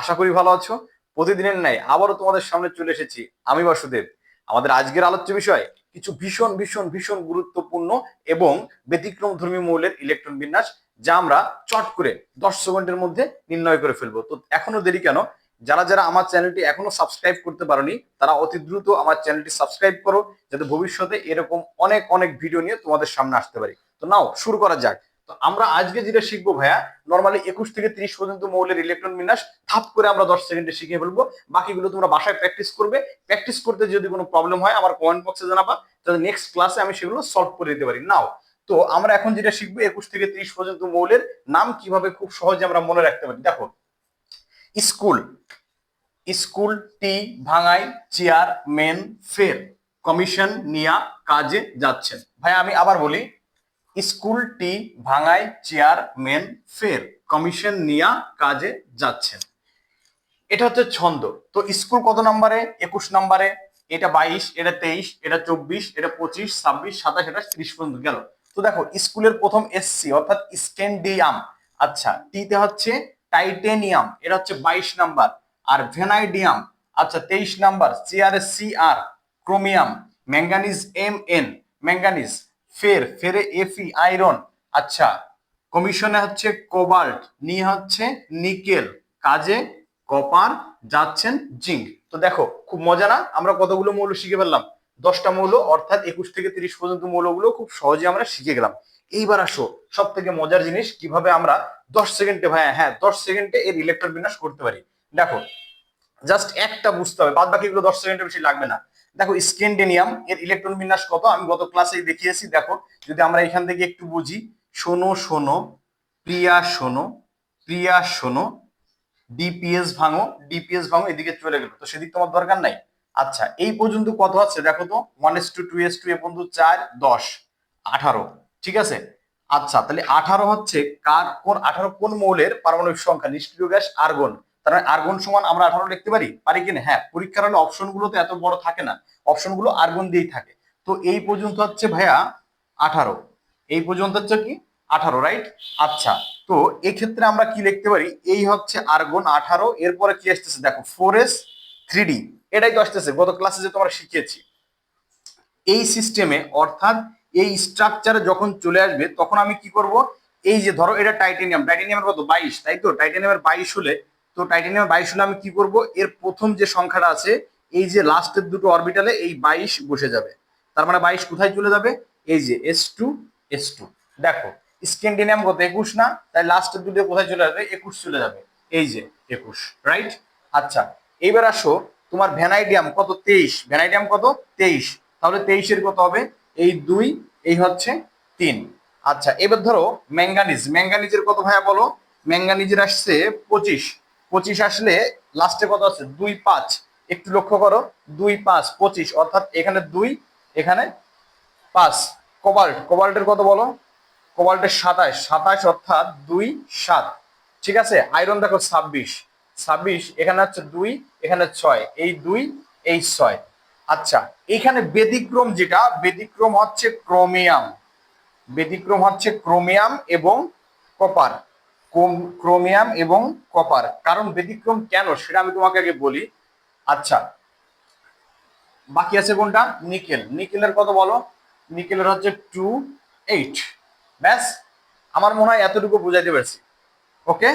আশা করি ভালো আছো। প্রতিদিনের ন্যায় আবারও তোমাদের সামনে চলে এসেছি আমি বাসুদেব। আমাদের আজকের আলোচ্য বিষয়, কিছু ভীষণ ভীষণ ভীষণ গুরুত্বপূর্ণ এবং ব্যতিক্রম ধর্মী মৌলের ইলেকট্রন বিন্যাস, যা আমরা চট করে দশ সেকেন্ডের মধ্যে নির্ণয় করে ফেলব। তো এখনও দেরি কেন? যারা যারা আমার চ্যানেলটি এখনও সাবস্ক্রাইব করতে পারোনি, তারা অতি দ্রুত আমার চ্যানেলটি সাবস্ক্রাইব করো, যাতে ভবিষ্যতে এরকম অনেক অনেক ভিডিও নিয়ে তোমাদের সামনে আসতে পারি। তো নাও, শুরু করা যাক। তো আমরা আজকে যেটা শিখব ভাইয়া নর্মালি একুশ থেকে তিরিশ পর্যন্ত মৌলের ইলেকট্রন বিন্যাস থাপ করে আমরা দশ সেকেন্ডে শিখে ফেলব। বাকিগুলো তোমরা বাসায় প্র্যাকটিস করবে। প্র্যাকটিস করতে যদি কোনো প্রবলেম হয়, আমার কমেন্ট বক্সে জানাবা। তাহলে নেক্সট ক্লাসে আমি সেগুলো সলভ করে দিতে পারি। নাও তো আমরা এখন যেটা শিখব, একুশ থেকে তিরিশ পর্যন্ত মৌলের নাম কীভাবে খুব সহজে আমরা মনে রাখতে পারি। দেখো স্কুল স্কুল টি ভাঙাই চেয়ার মেন ফের কমিশন নিয়া, কাজে যাচ্ছেন। ভাই আমি আবার বলি স্কুল ভাঙায় চেয়ারম্যান ফের কমিশন নিয়া কাজে যাচ্ছেন। এটা হচ্ছে ছন্দ। তো স্কুল কত নম্বরে? একুশ নম্বরে। এটা বাইশ, এটা তেইশ, এটা চব্বিশ, এটা পঁচিশ, ছাব্বিশ, সাতাশ এটা ত্রিশ পর্যন্ত গেল। তো দেখো, স্কুলের প্রথম এসসি অর্থাৎ স্ক্যান্ডিয়াম আচ্ছা টিতে হচ্ছে টাইটেনিয়াম, এটা হচ্ছে বাইশ নাম্বার। আর ভেনাইডিয়াম আচ্ছা তেইশ নাম্বার। চেয়ারে C R chromium, manganese M N manganese ফের, ফেরে এফি আয়রন আচ্ছা কমিশনে হচ্ছে কোবাল্ট নিয়ে হচ্ছে নিকেল, কাজে কপার, যাচ্ছেন জিঙ্ক। তো দেখো, খুব মজা না? আমরা কতগুলো মৌল শিখে ফেললাম? দশটা মৌল, অর্থাৎ একুশ থেকে তিরিশ পর্যন্ত মৌলগুলো খুব সহজে আমরা শিখে গেলাম। এইবার আসো সব থেকে মজার জিনিস, কীভাবে আমরা দশ সেকেন্ডে ভাইয়া হ্যাঁ দশ সেকেন্ডে এর ইলেকট্রন বিন্যাস করতে পারি। দেখো জাস্ট একটা বুঝতে হবে বাদ বাকিগুলো দশ সেকেন্ডের বেশি লাগবে না। দেখো স্কেন্ডেনিয়াম এর ইলেকট্রন বিন্যাস কত? আমি গত ক্লাসে দেখিয়েছি, দেখো, যদি আমরা এখান থেকে একটু বুঝি, শোনো শোনো, প্রিয়া শোনো প্রিয়া, শোনো ডিপিএস ভাঙো ডিপিএস ভাঙো, এদিকে চলে গেল। তো সেদিক তোমার দরকার নাই। আচ্ছা এই পর্যন্ত কত আছে? দেখো তো one S two two S two A পর্যন্ত চার, দশ, আঠারো, ঠিক আছে? আচ্ছা তাহলে আঠারো হচ্ছে কার কোন, আঠারো কোন মৌলের পারমাণবিক সংখ্যা, নিষ্ক্রিয় গ্যাস, আর্গন। তার মানে আর্গন সমান আমরা আঠারো লিখতে পারি? পারি কিনা হ্যাঁ পরীক্ষার হলে অপশনগুলো তো এত বড় থাকে না। অপশনগুলো আর্গন দিয়েই থাকে। তো এই পর্যন্ত হচ্ছে ভাইয়া আঠারো। এই পর্যন্ত হচ্ছে কি? আঠারো রাইট আচ্ছা তো এক্ষেত্রে আমরা কি লিখতে পারি? এই হচ্ছে আর্গন আঠারো, এরপরে কি আসতেছে? দেখো ফোর এস থ্রি ডি এটাই তো আসতেছে। গত ক্লাসে যে তোমরা শিখিয়েছি। এই সিস্টেমে অর্থাৎ এই স্ট্রাকচারে যখন চলে আসবে, তখন আমি কি করব? এই যে ধরো, এটা টাইটেনিয়াম টাইটেনিয়ামের কত? বাইশ, তাই তো? টাইটেনিয়ামের বাইশ হলে তো টাইটেনিয়ামের বাইশ হলে আমি কি করব? এর প্রথম যে সংখ্যাটা আছে, এই যে লাস্টের দুটো অরবিটালে এই বাইশ বসে যাবে। তার মানে বাইশ কোথায় চলে যাবে? এই যে এস টু এস টু দেখো স্ক্যান্ডিনিয়াম কত? একুশ না? তাই লাস্টের দুটো কোথায় চলে যাবে? একুশ চলে যাবে। এই যে একুশ রাইট আচ্ছা এইবার আসো, তোমার ভ্যানাইডিয়াম কত? তেইশ। ভ্যানাইডিয়াম কত? তেইশ। তাহলে তেইশের কত হবে? এই দুই, এই হচ্ছে তিন। আচ্ছা এবার ধরো ম্যাঙ্গানিজ ম্যাঙ্গানিজের কত ভাইয়া বলো? ম্যাঙ্গানিজের আসছে পঁচিশ। পঁচিশ আসলে লাস্টে কত আছে? দুই পাঁচ। একটু লক্ষ্য করো, দুই পাঁচ, পঁচিশ। অর্থাৎ এখানে দুই, এখানে পাঁচ। কোবাল্ট কোবাল্টের কত বলো? কোবাল্টের সাতাশ। সাতাশ অর্থাৎ দুই, সাত। ঠিক আছে? আয়রন দেখো ছাব্বিশ। ছাব্বিশ, এখানে হচ্ছে দুই, এখানে ছয়। এই দুই, এই ছয়। আচ্ছা এখানে ব্যতিক্রম যেটা, ব্যতিক্রম হচ্ছে ক্রোমিয়াম। ব্যতিক্রম হচ্ছে ক্রোমিয়াম এবং কপার ক্রোমিয়াম এবং কপার। কারণ ব্যতিক্রম কেন? সেটা আমি তোমাকে আগে বলি। আচ্ছা বাকি আছে কোনটা? নিকেল। নিকেলের কত বলো? নিকেলের হচ্ছে টু এইট ব্যাস, আমার মনে হয় এতটুকু বুঝাইতে পারছি। ওকে